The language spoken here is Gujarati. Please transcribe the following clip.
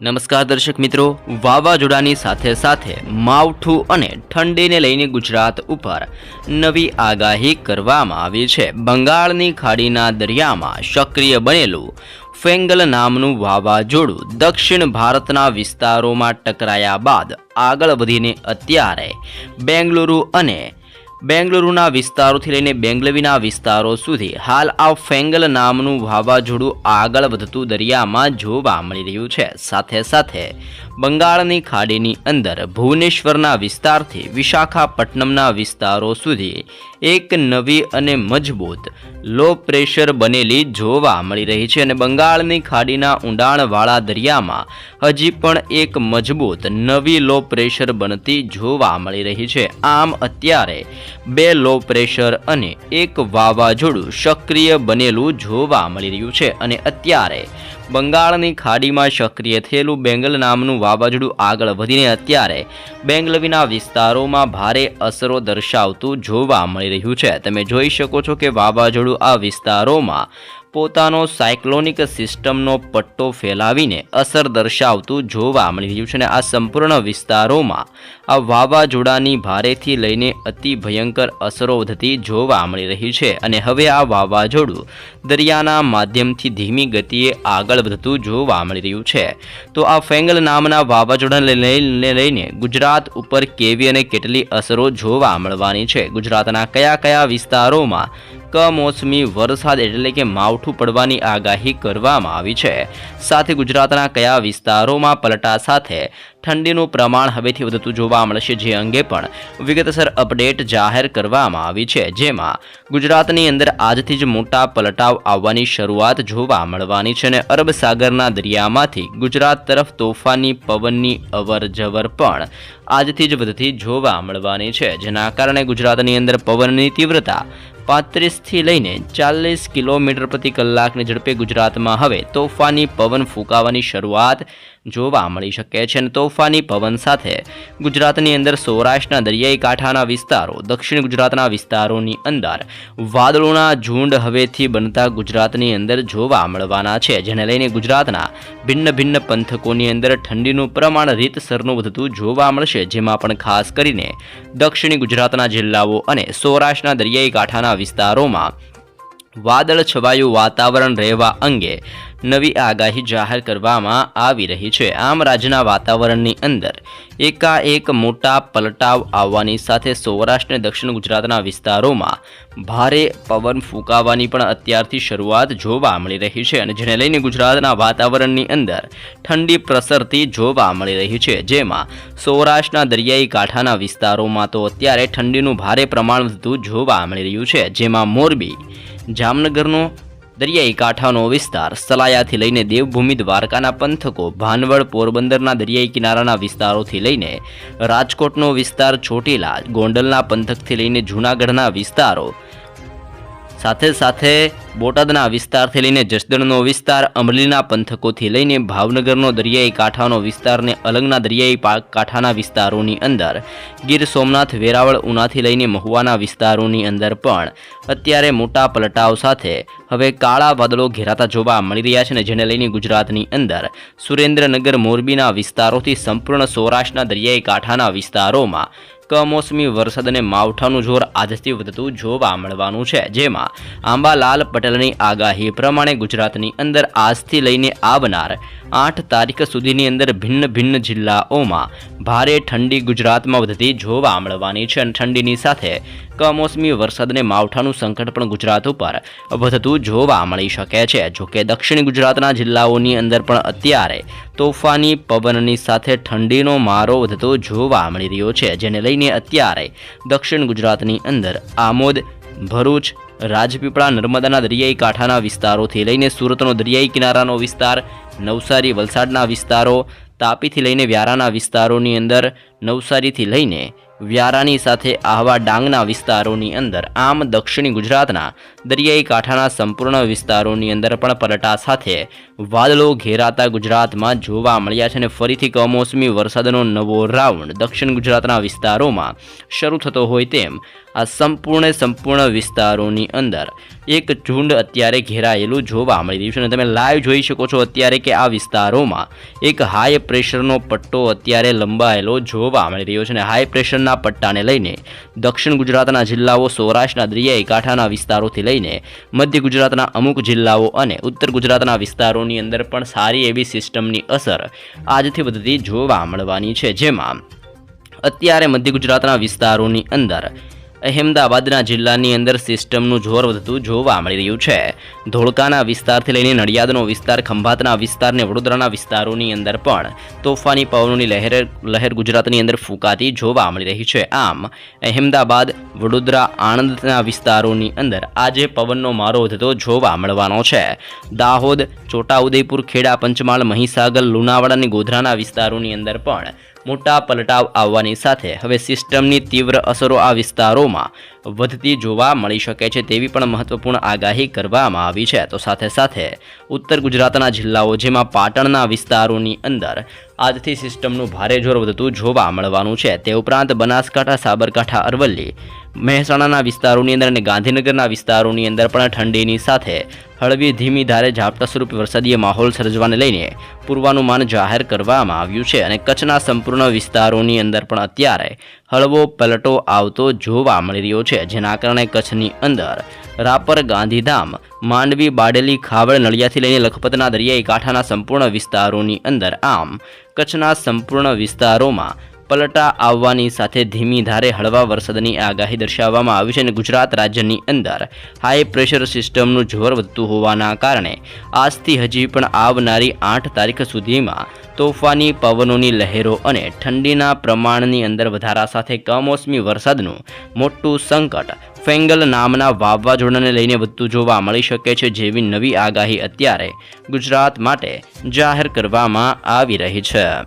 નમસ્કાર દર્શક મિત્રો, વાવાઝોડાની સાથે સાથે માવઠું અને ઠંડીને લઈને ગુજરાત ઉપર નવી આગાહી કરવામાં આવી છે. બંગાળની ખાડીના દરિયામાં સક્રિય બનેલું ફેંગલ નામનું વાવાઝોડું દક્ષિણ ભારતના વિસ્તારોમાં ટકરાયા બાદ આગળ વધીને અત્યારે બેંગલુરુ અને બેંગલુરુના વિસ્તારોથી લઈને બેંગલવીના વિસ્તારો સુધી હાલ આ ફેંગલ નામનું વાવાઝોડું આગળ વધતું દરિયામાં જોવા મળી રહ્યું છે. સાથે સાથે બંગાળની ખાડીની અંદર ભુવનેશ્વરના વિસ્તારથી વિશાખાપટ્ટનમના વિસ્તારો સુધી એક નવી અને મજબૂત લો પ્રેશર બનેલી જોવા મળી રહી છે અને બંગાળની ખાડીના ઊંડાણવાળા દરિયામાં હજી પણ એક મજબૂત નવી લો પ્રેશર બનતી જોવા મળી રહી છે. આમ અત્યારે બે લો પ્રેશર અને એક વાવાઝોડું સક્રિય બનેલું જોવા મળી રહ્યું છે અને અત્યારે બંગાળની ખાડીમાં સક્રિય થયેલું બેંગલ નામનું વાવાઝોડું આગળ વધીને અત્યારે બેંગલવીના વિસ્તારોમાં ભારે અસરો દર્શાવતું જોવા મળી રહ્યું છે. તમે જોઈ શકો છો કે વાવાઝોડું આ વિસ્તારોમાં પોતાનો સાયક્લોનિક સિસ્ટમનો પટ્ટો ફેલાવીને અસર દર્શાવતું જોવા મળી રહ્યું છે અને આ સંપૂર્ણ વિસ્તારોમાં આ વાવાઝોડાની ભારેથી લઈને અતિ ભયંકર અસરો વધતી જોવા મળી રહી છે. અને હવે આ વાવાઝોડું દરિયાના માધ્યમથી ધીમી ગતિએ આગળ વધતું જોવા મળી રહ્યું છે. તો આ ફેંગલ નામના વાવાઝોડાને લઈને ગુજરાત ઉપર કેવી અને કેટલી અસરો જોવા મળવાની છે? ગુજરાતના કયા કયા વિસ્તારોમાં કમોસમી વરસાદ એટલે કે માવઠું પડવાની આગાહી કરવામાં આવી છે. સાથે ગુજરાતના કયા વિસ્તારોમાં પલટા સાથે ઠંડીનું પ્રમાણ હવેથી વધતું જોવા મળશે જે અંગે પણ વિગતસર અપડેટ જાહેર કરવામાં આવી છે. જેમાં ગુજરાતની અંદર આજથી જ મોટા પલટાવ આવવાની શરૂઆત જોવા મળવાની છે અને અરબ સાગરના દરિયામાંથી ગુજરાત તરફ તોફાની પવનની અવર જવર પણ આજથી જ વધતી જોવા મળવાની છે. જેના કારણે ગુજરાતની અંદર પવનની તીવ્રતા પાંત્રીસથી લઈને ચાલીસ કિલોમીટર પ્રતિ કલાકની ઝડપે ગુજરાતમાં હવે તોફાની પવન ફૂંકાવાની શરૂઆત જોવા મળી શકે છે અને તોફાની પવન સાથે ગુજરાતની અંદર સૌરાષ્ટ્રના દરિયાઈ કાંઠાના વિસ્તારો, દક્ષિણ ગુજરાતના વિસ્તારોની અંદર વાદળોના ઝુંડ હવેથી બનતા ગુજરાતની અંદર જોવા મળવાના છે, જેને લઈને ગુજરાતના ભિન્ન ભિન્ન પંથકોની અંદર ઠંડીનું પ્રમાણ રીતસરનું વધતું જોવા મળશે, જેમાં પણ ખાસ કરીને દક્ષિણ ગુજરાતના જિલ્લાઓ અને સૌરાષ્ટ્રના દરિયાઈ કાંઠાના વિસ્તારોમાં વાદળ છવાયું વાતાવરણ રહેવા અંગે નવી આગાહી જાહેર કરવામાં આવી રહી છે. આમ રાજ્યના વાતાવરણની અંદર એકાએક મોટા પલટાવ આવવાની સાથે સૌરાષ્ટ્ર અને દક્ષિણ ગુજરાતના વિસ્તારોમાં ભારે પવન ફૂંકાવાની પણ અત્યારથી શરૂઆત જોવા મળી રહી છે અને જેને લઈને ગુજરાતના વાતાવરણની અંદર ઠંડી પ્રસરતી જોવા મળી રહી છે. જેમાં સૌરાષ્ટ્રના દરિયાઈ કાંઠાના વિસ્તારોમાં તો અત્યારે ઠંડીનું ભારે પ્રમાણ વધતું જોવા મળી રહ્યું છે. જેમાં મોરબી જામનગરનો દરિયાઈ કાંઠાનો વિસ્તાર સલાયાથી લઈને દેવભૂમિ દ્વારકાના પંથકો, ભાનવડ પોરબંદરના દરિયાઈ કિનારાના વિસ્તારોથી લઈને રાજકોટનો વિસ્તાર, ચોટીલા, ગોંડલના પંથકથી લઈને જૂનાગઢના વિસ્તારો સાથે સાથે બોટાદના વિસ્તારથી લઈને જસદણનો વિસ્તાર, અમરેલીના પંથકોથી લઈને ભાવનગરનો દરિયાઈ કાંઠાનો વિસ્તારને અલંગના દરિયાઈ કાંઠાના વિસ્તારોની અંદર. ગીર સોમનાથ, વેરાવળ, ઉનાથી લઈને મહુવાના વિસ્તારોની અંદર પણ અત્યારે મોટા પલટાવ સાથે હવે કાળા વાદળો ઘેરાતા જોવા મળી રહ્યા છે અને જેને લઈને ગુજરાતની અંદર સુરેન્દ્રનગર મોરબીના વિસ્તારોથી સંપૂર્ણ સૌરાષ્ટ્રના દરિયાઈ કાંઠાના વિસ્તારોમાં કમોસમી વરસાદ અને માવઠાનું જોર આજથી વધતું જોવા મળવાનું છે. જેમાં આંબાલાલ પટેલની આગાહી પ્રમાણે ગુજરાતની અંદર આજથી લઈને આવનાર આઠ તારીખ સુધીની અંદર ભિન્ન ભિન્ન જિલ્લાઓમાં ભારે ઠંડી ગુજરાતમાં વધતી જોવા મળવાની છે અને ઠંડીની સાથે કમોસમી વરસાદને માવઠાનું સંકટ પણ ગુજરાત ઉપર વધતું જોવા મળી શકે છે. જોકે દક્ષિણ ગુજરાતના જિલ્લાઓની અંદર પણ અત્યારે તોફાની પવનની સાથે ઠંડીનો મારો વધતો જોવા મળી રહ્યો છે, જેને લઈને અત્યારે દક્ષિણ ગુજરાતની અંદર આમોદ, ભરૂચ, રાજપીપળા, નર્મદાના દરિયાઈ કાંઠાના વિસ્તારોથી લઈને સુરતનો દરિયાઈ કિનારાનો વિસ્તાર, નવસારી, વલસાડના વિસ્તારો, તાપીથી લઈને વ્યારાના વિસ્તારોની અંદર નવસારીથી લઈને વ્યારાની સાથે આહવા ડાંગના વિસ્તારોની અંદર, આમ દક્ષિણ ગુજરાતના દરિયાઈ કાંઠાના સંપૂર્ણ વિસ્તારોની અંદર પણ પલટા સાથે વાદળો ઘેરાતા ગુજરાતમાં જોવા મળ્યા છે અને ફરીથી કમોસમી વરસાદનો નવો રાઉન્ડ દક્ષિણ ગુજરાતના વિસ્તારોમાં શરૂ થતો હોય તેમ, આ સંપૂર્ણ સંપૂર્ણ વિસ્તારોની અંદર એક ઝુંડ અત્યારે ઘેરાયેલું જોવા મળી રહ્યું છે અને તમે લાઈવ જોઈ શકો છો અત્યારે કે આ વિસ્તારોમાં એક હાઈ પ્રેશરનો પટ્ટો અત્યારે લંબાયેલો જોવા મળી રહ્યો છે અને હાઈ પ્રેશરના પટ્ટાને લઈને, દક્ષિણ ગુજરાતના જિલ્લાઓ સૌરાષ્ટ્રના દરિયાઈ કાંઠાના વિસ્તારોથી લઈને મધ્ય ગુજરાતના અમુક જિલ્લાઓ અને ઉત્તર ગુજરાતના વિસ્તારોની અંદર પણ સારી એવી સિસ્ટમની અસર આજથી વધતી જોવા મળવાની છે. જેમાં અત્યારે મધ્ય ગુજરાતના વિસ્તારોની અંદર અહેમદાબાદના જિલ્લાની અંદર સિસ્ટમનું જોર વધતું જોવા મળી રહ્યું છે. ધોળકાના વિસ્તારથી લઈને નડિયાદનો વિસ્તાર, ખંભાતના વિસ્તાર ને વડોદરાના વિસ્તારોની અંદર પણ તોફાની પવનોની લહેર લહેર ગુજરાતની અંદર ફૂંકાતી જોવા મળી રહી છે. આમ, અહેમદાબાદ, વડોદરા, આણંદના વિસ્તારોની અંદર આજે પવનનો મારો વધતો જોવા મળવાનો છે. દાહોદ, છોટાઉદેપુર, ખેડા, પંચમહાલ, મહીસાગર, લુણાવાડા અને ગોધરાના વિસ્તારોની અંદર પણ મોટા પલટાવ આવવાની સાથે હવે સિસ્ટમની તીવ્ર અસરો આ વિસ્તારોમાં વધતી જોવા મળી શકે છે તેવી પણ મહત્વપૂર્ણ આગાહી કરવામાં આવી છે. તો સાથે સાથે ઉત્તર ગુજરાતના જિલ્લાઓ જેમાં પાટણના વિસ્તારોની અંદર આજથી સિસ્ટમનું ભારે જોર વધતું જોવા મળવાનું છે. તે ઉપરાંત બનાસકાંઠા, સાબરકાંઠા, અરવલ્લી મહેસાણાના વિસ્તારોની અંદર અને ગાંધીનગરના વિસ્તારોની અંદર પણ ઠંડીની સાથે હળવી ધીમી ધારે ઝાપટા સ્વરૂપે વરસાદીય માહોલ સર્જવાને લઈને પૂર્વાનુમાન જાહેર કરવામાં આવ્યું છે અને કચ્છના સંપૂર્ણ વિસ્તારોની અંદર પણ અત્યારે હળવો પલટો આવતો જોવા મળી રહ્યો છે, જેના કારણે કચ્છની અંદર રાપર, ગાંધીધામ, માંડવી, બાડેલી ખાવડ નળિયાથી લઈને લખપતના દરિયાઈ કાંઠાના સંપૂર્ણ વિસ્તારોની અંદર આમ કચ્છના સંપૂર્ણ વિસ્તારોમાં પલટા આવવાની સાથે ધીમી ધારે હળવા વરસાદની આગાહી દર્શાવવામાં આવી છે અને ગુજરાત રાજ્યની અંદર હાઈ પ્રેશર સિસ્ટમનું જોર વધતું હોવાના કારણે આજથી હજી પણ આવનારી આઠ તારીખ સુધીમાં તોફાની પવનોની લહેરો અને ઠંડીના પ્રમાણની અંદર વધારા સાથે કમોસમી વરસાદનું મોટું સંકટ ફેંગલ નામના વાવાઝોડાને લઈને વધતું જોવા મળી શકે છે જેવી નવી આગાહી અત્યારે ગુજરાત માટે જાહેર કરવામાં આવી રહી છે.